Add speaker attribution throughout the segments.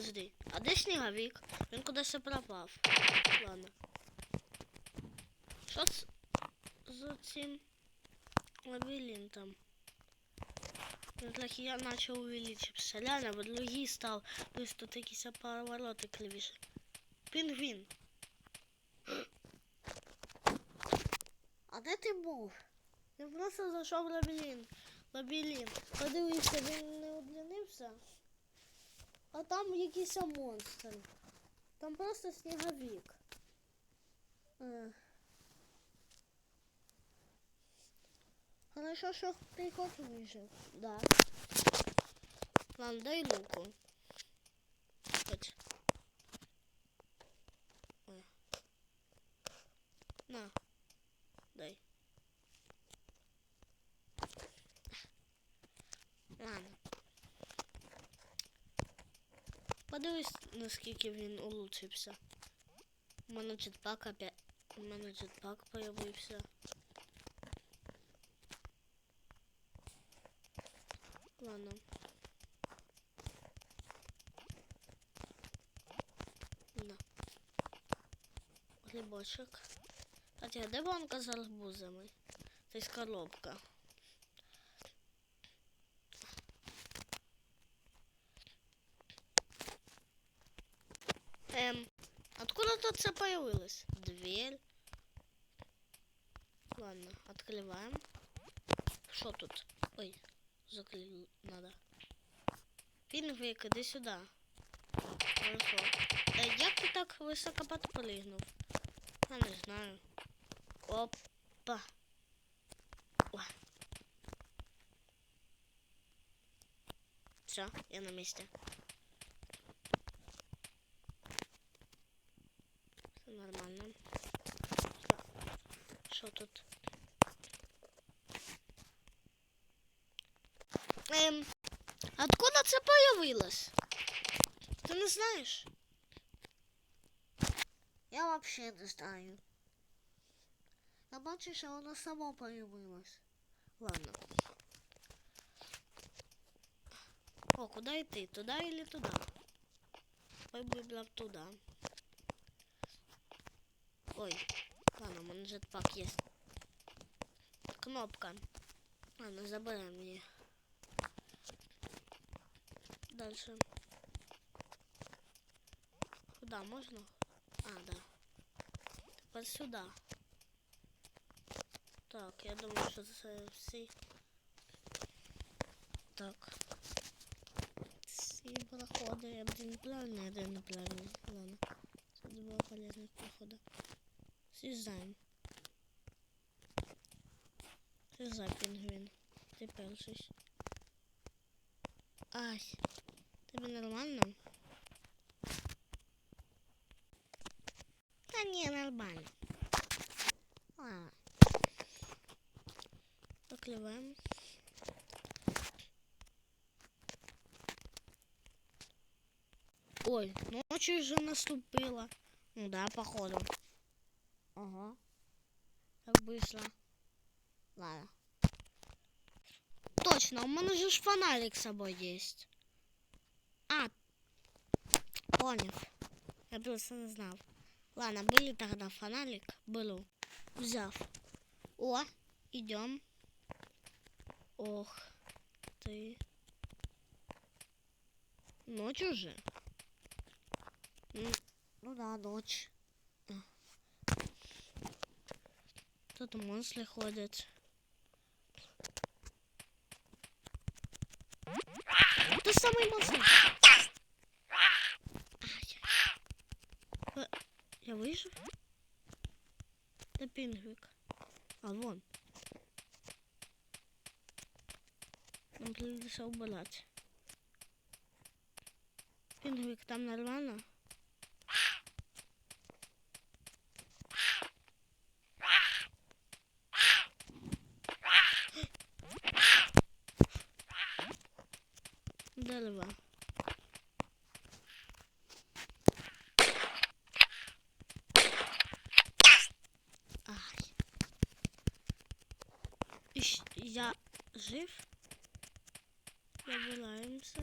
Speaker 1: Подожди, а де сніговик? Він кудись пропав. Ладно. Що з, з цим лабіринтом? Ну, так я начал увеличиваться. Реально, вот другие стал. То есть тут якісь повороти кривіше. Пінгвін. А де ти був? Я просто зайшов в лабіринт. Лабіринт. Подивився, він не удлинився. А там якийсь монстр. Там просто сніговик. Е. Хорошо, ти хоч вижив. Да. Ладно, дай руку. Хоть. На. Дай. Ладно. Подивись, наскільки він улучшився. У мене джетпак опять. У мене джетпак появився. Ладно. На. Грибочок. Хотя, де банка з? Це ж коробка. Эм, откуда тут все появилось? Дверь. Ладно, открываем. Что тут? Ой, заклеить надо. Пінгвік, іди сюди. Хорошо. Е, як ти так високо підпригнув? Я не знаю. Опа. О. Все, я на місці. Нормально. Що тут? Эм, откуда це появилось? Ти не знаєш? Я вообще не знаю. Я бачу, що воно само появилось. Ладно. О, куда йти? Туда или туда? Ой, вибрав туда. Ой, ладно, у мене jetpack є. Кнопка. Ладно, заберем її. Дальше. Куда можно? А, да. Вот сюда. Так, я думаю, що це всі. Так. Всі проходи. Один правильний, один неправильний. Ладно. Це два полезних прохода. Съезжаем. Съезжай, пінгвін. Ти перший. Ай. Тебе нормально? Та ні, нормально. А. Покливаем. Ой, ночью уже наступила. Ну да, походу. Ага. Так быстро. Ладно. Точно, у меня же фонарик с собой есть. А, понял. Я просто не знал. Ладно, были тогда фонарик, был. Взяв. О, идем. Ох, ты. Ночь уже? Ну да, ночь. А. Тут монстры ходят. Ты самый монстр. Ай. Э, Я выжив? Да пингвик. А вон. Нам придется убрать. Пингвик, там нормально? Дерево. Ай. Я жив? Забираємося.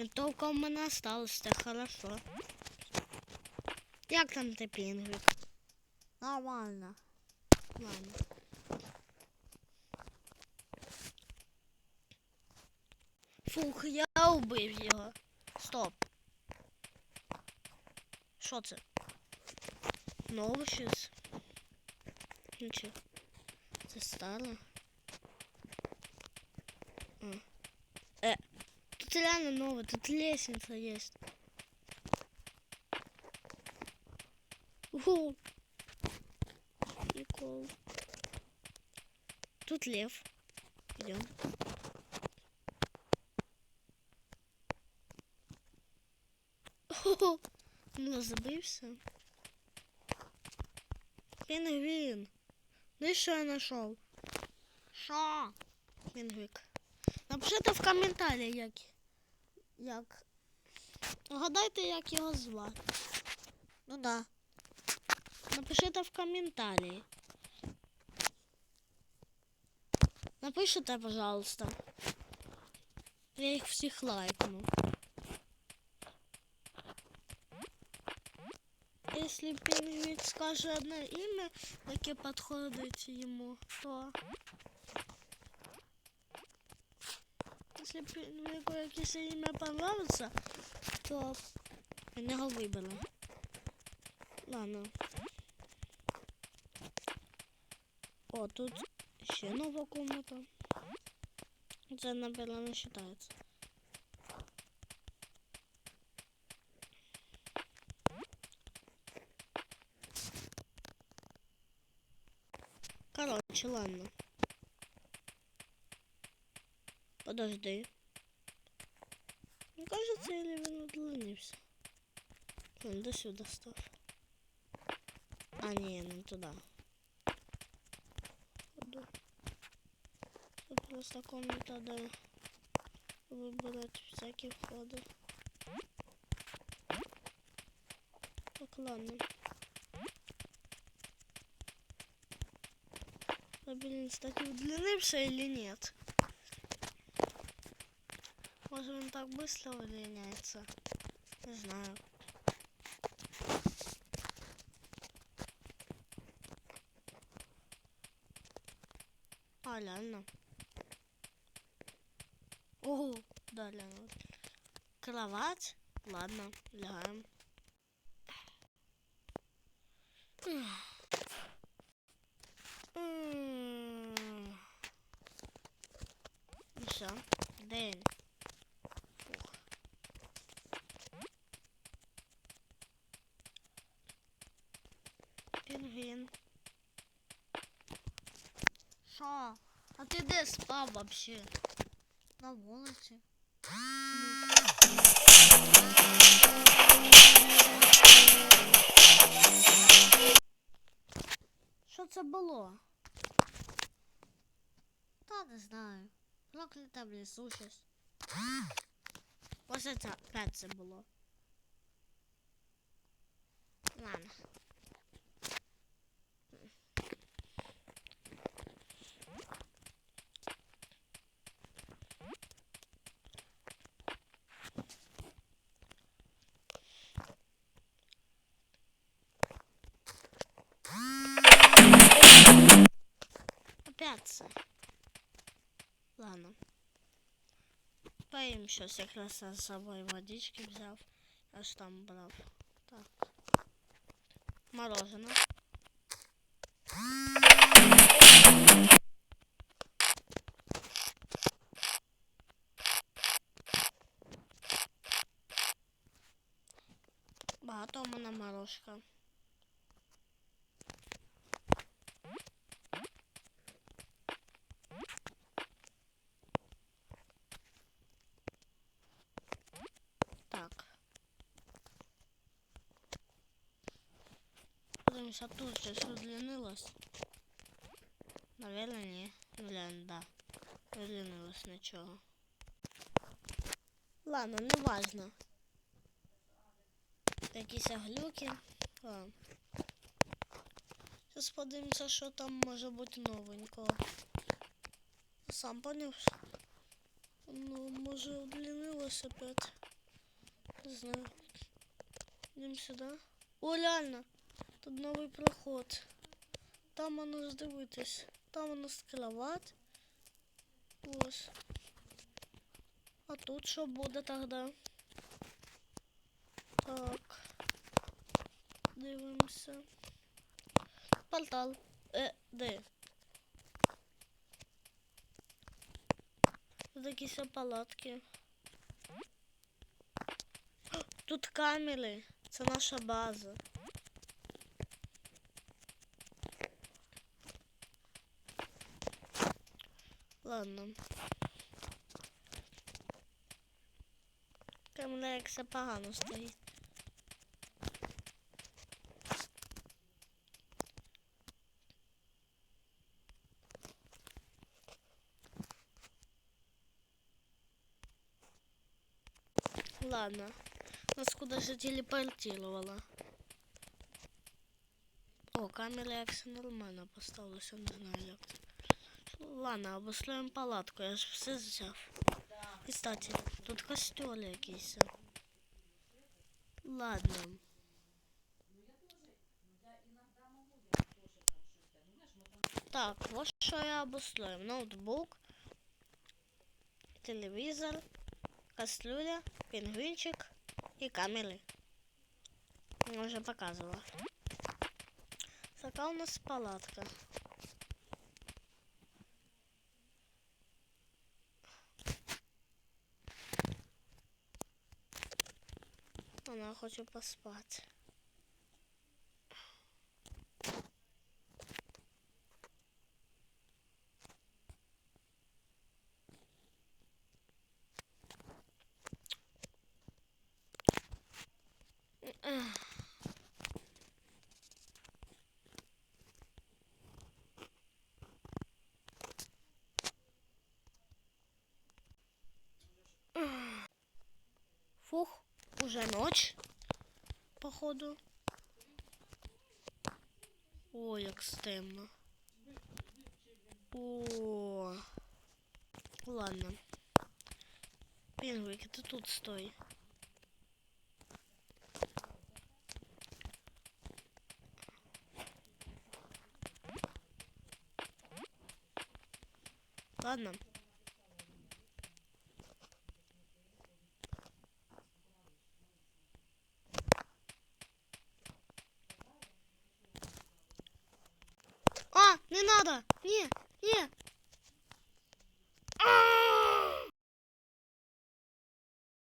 Speaker 1: Винтовка у мене осталась, це хорошо. Як там ти пінгвік? Нормально. Ладно. Фух, я убив його. Стоп. Що це? Нове щось? Нічого. Це старе. тут реально новое, тут лестница есть. Уху. Прикол. Тут лев. Идем. Хо-хо. Ну, забився. Пінгвін. Ну і що я знайшов? Що? Пінгвік. Напишіть в коментарі, як. Як. Гадайте, як його звати. Ну да. Напишіть в коментарі. Напишите, пожалуйста. Я їх всіх лайкну. Если пингвин скажет одно имя, яке подходит ему, то... Если пингвику якесь ім'я понравится, то він його вибере. Ладно. О, тут ще нова комната. Це, напевно, не вважається. Короче, ладно. Подожди. Мне кажется, или він удлинився. Он до сюда став. А, не, не туда. Це просто комната, де вибирати всякі входи. Так, ладно. Лабиринт, кстати, удлинился или нет? Может он так быстро удлиняется? Не знаю. А, реально. Ого, да, реально. Кровать? Ладно, лягаем. М. Ну все, день. Фух. Пінгвін. Що? А ти де спав вообще? На вулиці. Що це було? Та не знаю. Прокляте в лісу щось. Ось це опять це було. Ладно. Опять це. Ладно. Щось якраз я з собою водички взяв. Я ж там брав. Так. Мороженое. Багато у морожка. Подивимося, тут щось удлинилось. Наверное. Ну, Блин, да. Не удлинилось нічого. Ладно, не важно. Якісь глюки. Ладно. Зараз подивимося, там може бути новенького. Сам поняв. Ну, може удлинилось опять. Не знаю. Идем сюда. О, реально. Тут новий проход. Там воно здивитись. Там у нас кровать. Ось. А тут що буде тогда? Так. Дивимося. Портал. Е, де? Тут якісь палатки. Тут камери. Це наша база. Ладно. Камера як все погано стоїть. Ладно. Нас куда же телепортировала. О, камера як все нормально поставилася, не знаю. Ладно, обустроїмо палатку, я ж все взяв. І, Кстати, тут костер якийсь. Ладно. Так, вот що я обустроїв. Ноутбук, телевізор, кастрюля, пінгвінчик і камери. Я вже показувала. Така у нас палатка. Вона хоче поспати. Ех. Фух, уже ночь, походу. О, як стемно. О, ладно. Пінгвик, ти тут стой. Ладно.